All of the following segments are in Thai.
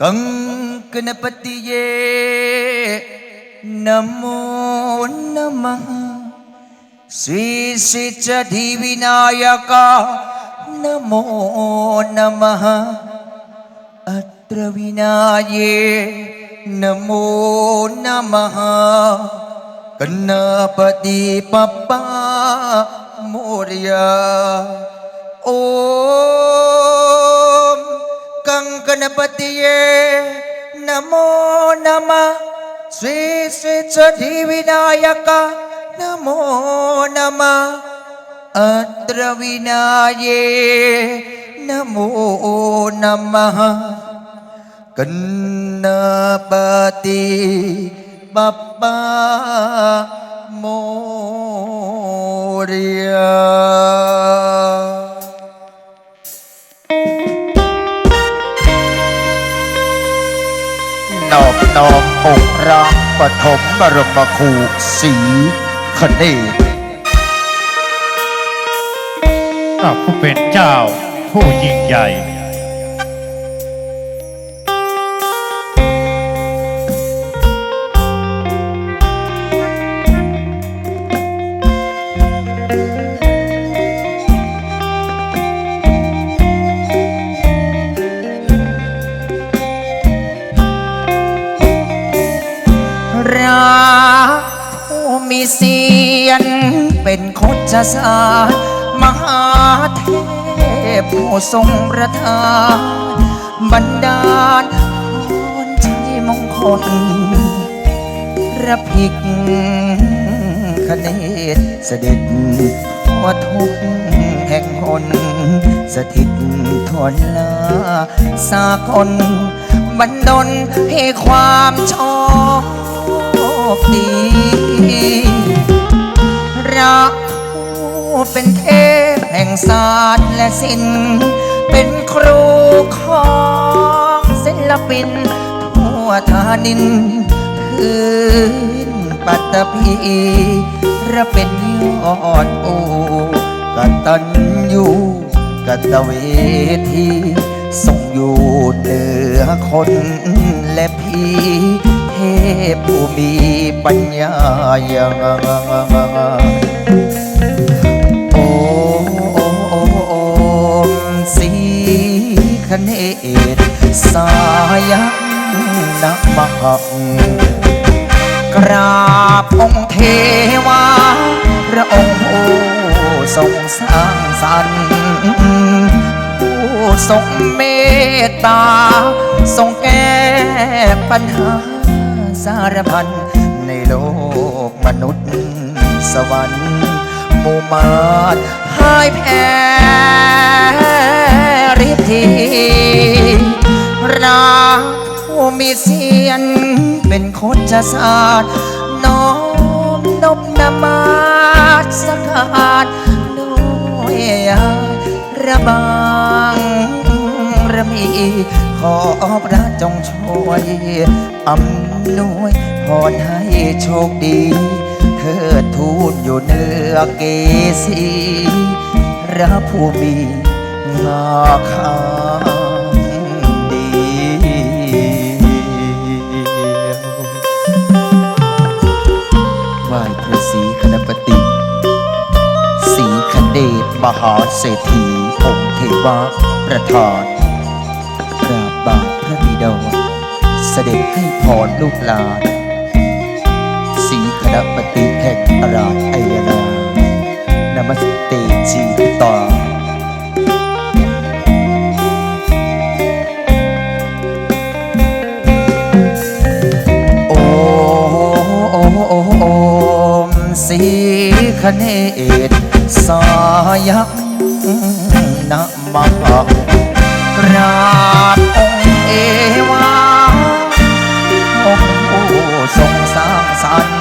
กังกนปฏิเยนโมนมะสีสิจ गणपतये नमो नमः। श्री श्रीचधिविनायक नमो नमः। अत्र विनाये नमो नमः। कन्नपति पप्पा मोर्या। นายกะนะโมนะมะอัตรวินาเยนะโมนะมะกันนาปฏิบัปปาโมเรียนอบน้อมองค์ร่างปฐมบรมครูสีคเนศพระผู้เป็นเจ้าผู้ยิ่งใหญ่ เป็นโคจศาสตร์มหาเทพผู้ทรงประทานบันดาลพรชัยมงคลระพิกคเนศเสด็จทั่วทุกแห่งหนสถิตทนลาสากลบันดลให้ความโชคดีรัก เป็นเทพแห่งศาสตร์และศิลป์เป็นครูของศิลปินทั่วทานินพื้นปัตตภีระเป็นยอดโอกตันยูกตเวทีทรงอยู่เหนือคนและพีเทพผู้มีปัญญาอย่าง คเนศสายันนะมหังกราบองค์เทวาพระองค์ผู้ทรงสร้างสรรค์ผู้ทรงเมตตา ทรงแก้ปัญหาสารพันในโลกมนุษย์สวรรค์หมู่มารหายแพ้ ทีรักผู้มีเสียน เป็นโคจศาสตร์น้อมนบนมาสการด้วยระบางระมี ขอพระจงช่วยอำนวยพรให้โชคดีเธอทูลอยู่เหนือเกสีพระผู้มี งาขางเดียวไหว้พระศรีคณปติสีคเดชมหาเศรษฐีองค์เทวาประธานกราบบาทพระบิดาเสด็จให้พรลูกหลานสีคณปติแห่งอราชไอยนา นมัสเตจีตา มสีคเนศสายักนะมะกราบองค์เอวาองค์ผู้ทรงสร้างสรรค์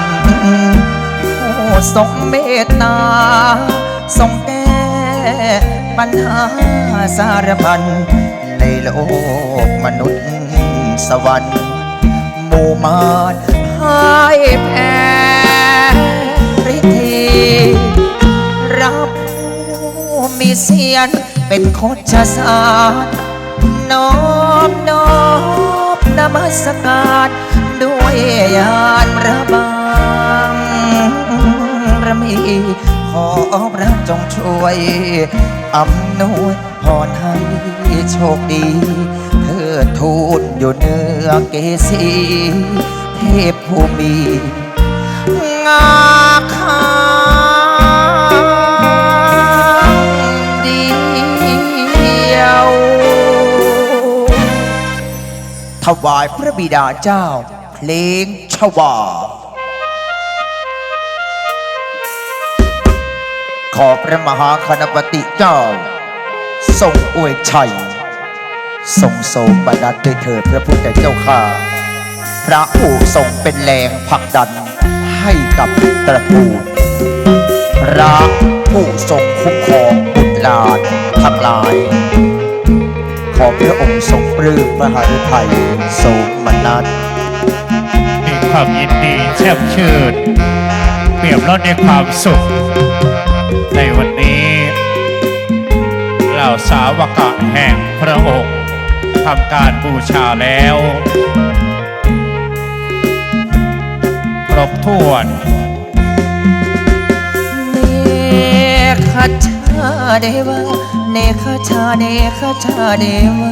ผู้ทรงเมตตาทรงแก้ปัญหาสารพันในโลกมนุษย์สวรรค์หมู่มารพ่ายแพ้ มีเสียน เป็นโคชศาสตร์น้อมน้อมบนมัสการด้วยยานระบางระมีขอพระจงช่วยอำนวยพรให้โชคดีเธอทูลอยู่เหนือเกษีเทพภูมิงา ถวายพระบิดาเจ้า เพลงชวา ขอพระมหาคณปติเจ้า ทรงอวยชัย ทรงโสมบันัดด้วยเถิดพระพุทธเจ้าข้าพระผู้ทรงเป็นแรงผลักดันให้กับตระกูลพระผู้ทรงคุ้มครองบุตรหลานทั้งหลาย ขอพระองค์ทรงปลื้มพระหฤทัยโสมนัสมีความยินดีแช่มชื่น เปี่ยมล้นในความสุข ในวันนี้เหล่าสาวกะแห่งพระองค์ทำการบูชาแล้วครบถ้วนเนคชา เดวะเนคชาเนคชาเดวะ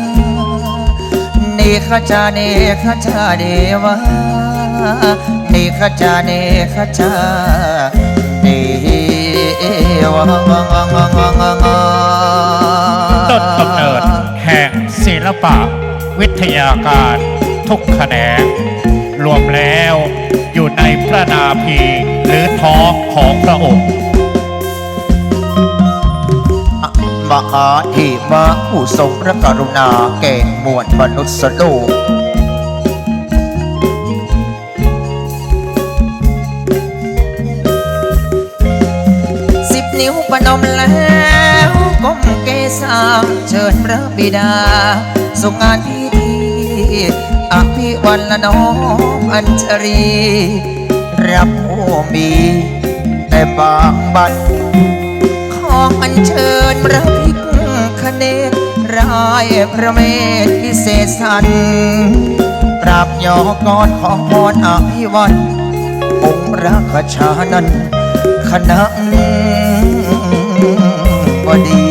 เนคชาเนคชาเดวะเนคชาเนคชาเดวะต้นกำเนิดแห่งศิลปะ วิทยาการทุกแขนงรวมแล้วอยู่ในพระนาภีหรือท้องของพระองค์ หาเทวะผู้ทรงพระกรุณาแก่มวลมนุษย์โลกสิบนิ้วประนมแล้วก้มเกษาเชิญพระบิดาส่งงานพิธีอภิวันละน้อมอัญชรีรับผู้มีแต่บางบัน ออัญเชิญพระพิกคเนตรายพระเมตพิเศษสันกราบยอกอดของพรอภิวันองค์รักชานันคณะบดี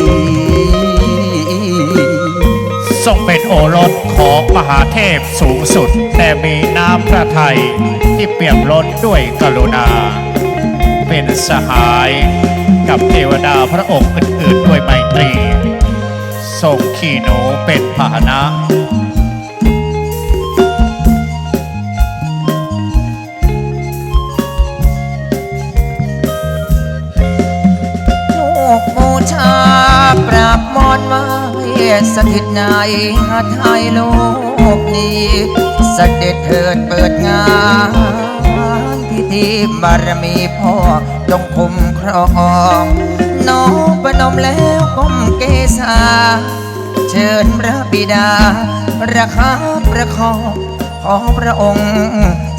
ทรงเป็นโอรสของมหาเทพสูงสุด แต่มีน้ำพระทัยที่เปี่ยมล้นด้วยกรุณา เป็นสหาย วดาพระองค์อื่นๆด้วยไมตรีทรงขี่หนูเป็นพาหนะลูกบูชาปราบมอนไม้สถิตในหัดไทยโลกนี้เสด็จเถิดเปิดงานพิธีบารมีพ่อจงคุ้มครอง น้องประนมแล้วก้มเกษาเชิญพระบิดา ราคาประคองขอพระองค์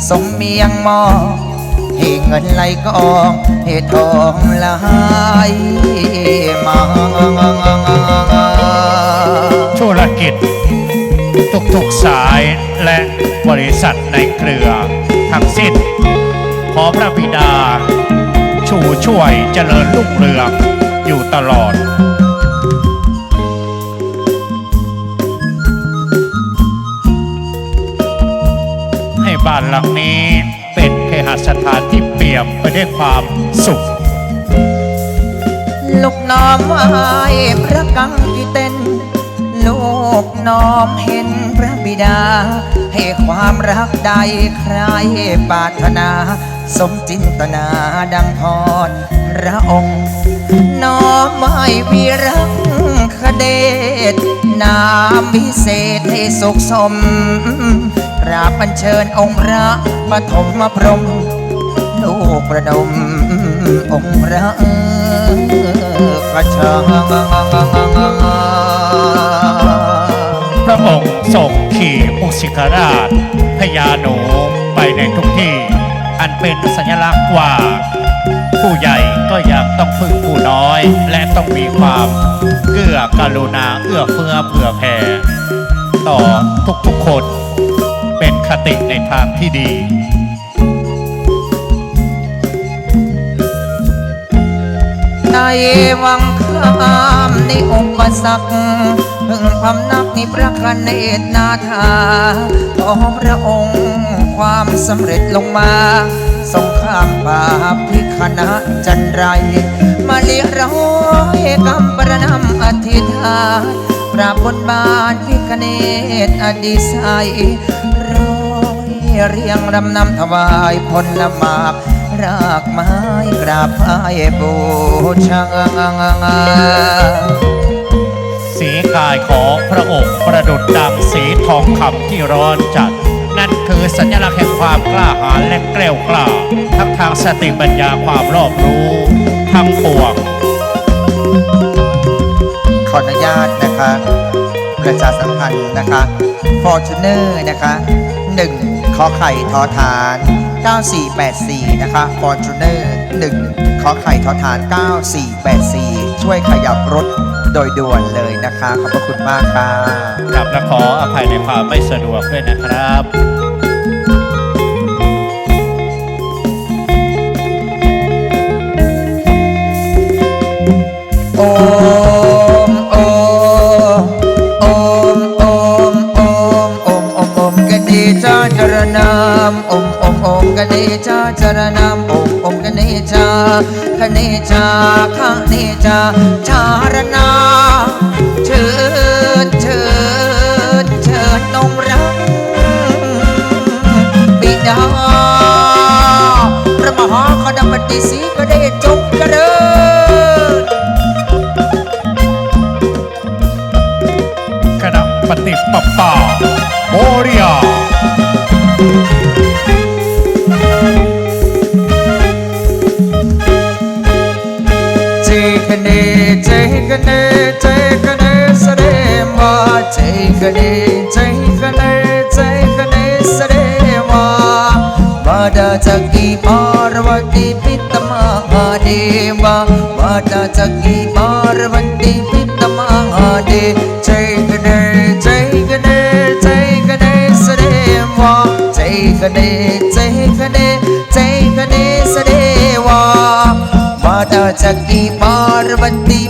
ทรงเมียงมองให้เงินไหลกองให้ทองไหลมาธุรกิจทุกๆสายและบริษัทในเครือทั้งสิ้น ขอพระบิดา ชูช่วยเจริญรุ่งเรือง อยู่ตลอดให้บ้านหลังนี้เป็นเคหสถานที่เปี่ยมไปด้วยความสุข ลูกน้อมไหวพระกังกีเต้นลูก น้อมเห็นพระบิดา ให้ความรักใดใครปรารถนา สมจินตนาดังพรพระองค์น้อมให้วีรักคเดชนามวิเศษให้สุขสมกราบอัญเชิญองค์พระปฐมมาพรมลูกประดมองค์พระกระชาพ ระองค์ทรงขี่มุสิกราชพญาหนูไปในทุกที่ อันเป็นสัญลักษณ์ว่า ผู้ใหญ่ก็ยังต้องพึ่งผู้น้อย และต้องมีความเกื้อกรุณาเอื้อเฟื้อเผื่อแผ่ต่อทุกๆคนเป็นคติในทางที่ดีในวังคามในอุปสรรค พึงพำนักในพระคเนตนาถาของพระองค์ความสำเร็จลงมาสงครามบาปพิคณะจันไร มาเลียร้อยกำประนำอธิษฐานกราบบนบานพิคเนตอดีไซร้อยเรียงรำนำถวายพลหมากรากไม้กราบไหว้บูชา สีกายของพระองค์ประดุดดังสีทองคำที่ร้อนจัด นั่นคือสัญลักษณ์แห่งความกล้าหาญและแกล้วกล้า ทั้งทางสติปัญญาความรอบรู้ ทั้งปวงขออนุญาตนะคะประชาสัมพันธ์นะคะ Fortuner นะคะ1ขอไข่ทอฐาน 9484 นะคะ Fortuner 1ขอไข่ทอฐาน 9484 ช่วยขยับรถ โดยด่วนเลยนะคะ ขอบพระคุณมากค่ะกับและขออภัยในความไม่สะดวกด้วยนะครับโอมโอมโอมโอมโอมโอมโอมโอมกันดีจ้าจรนามโอมโอมโอมกันดีจ้าจรนามโอมโอมกันดีจ้า คันดีจ้าคันดีจาจารนาเชิญเชิญเชิญนงรักบิดาพระมหาคณบดีศรีก็ได้จงเจริญคณะปฏิปปาโมเรีย जय गणेश जय गणेश, जय गणेशरे मा। वाडा जगी पार्वती पितमा हरे मा वाडा जगी पार्वती पितमा हरे जय गणेश जय गणेश, जय गणेशरे मा। जय गणेश जय गणेश, जय गणेशरे वा वाडा जगी Parvati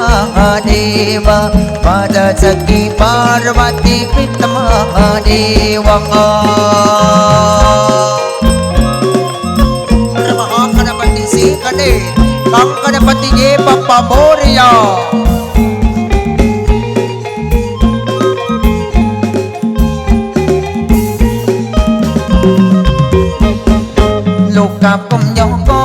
Mahadeva Pada Saki Parvati Pita Mahadeva Karma Akhara Pati Sikade Kankara Pati Yepapa Moriya Loka Pumyongo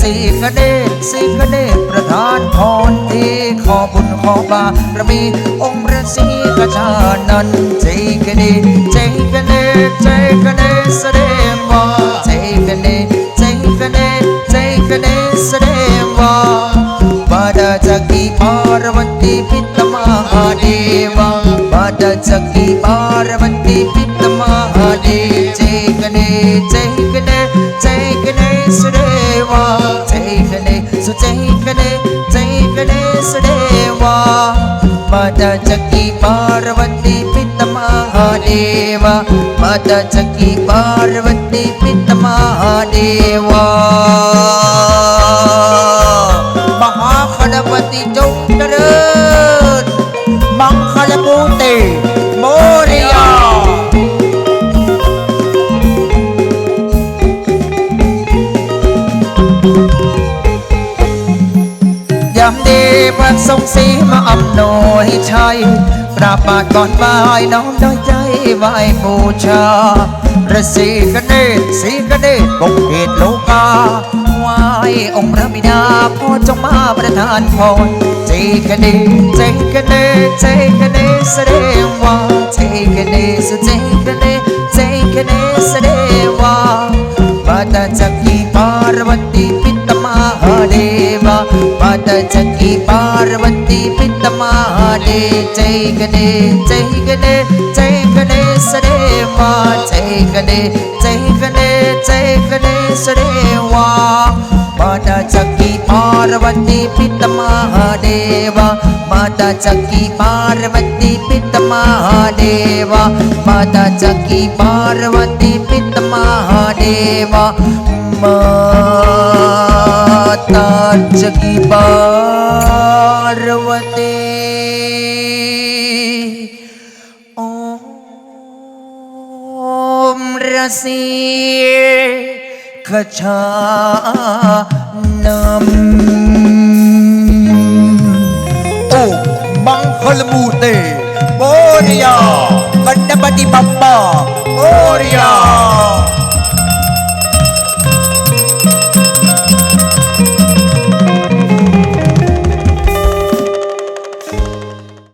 สีกระเดชสีกระเดชประทานพรทีขอบุญขอบารมีองค์พระศรีกระชานันเจกันดีเจกันเดชเจกันเดชเด็จมาเจกันเดชเจกันเดชเจกันเดชเด็จาบาดาจักีพารวัตีพิตมาเดวังบาดาจักีพารวัตีพิตมา దేవా జైగనే సుజైగనే జైగనే సుదేవా మాత చక్కి పార్వతి పిత మహాదేవా మాత చక్కి పార్వతి పిత మహాదేవా మహాగణపతి జౌ เจริญมังคลภูติ ยามดีพระทรงสีมาอำนวยชัยกราบาทก่อนบายน้อมด้วยใจไหวบูชาพระศรีกเนศศรีกเนศปกเหตุโลกาไหวองค์พระบิดาพ่อจงมาประทานพรเจกเนเจกเนเจกเนเสดงว่าเจกเนสุเจกเนเจกเนเสดงว่า Pada Jaki Parvati Pitta Mahadeva Pada Jaki Parvati Pitta Mahadeva देवा पद चकी पार्वती, पिता महादे जय गणे जय गणे जय गणे सरेवा जय गणे जय गणे जय गणे सरेवा माता चक्की पार्वती पित महादेवा, माता चक्की पार्वती पित महादेवा, माता चक्की पार्वती पित महादेवा, माता चक्की पार्वती। ओम रसी คลมูเตโบ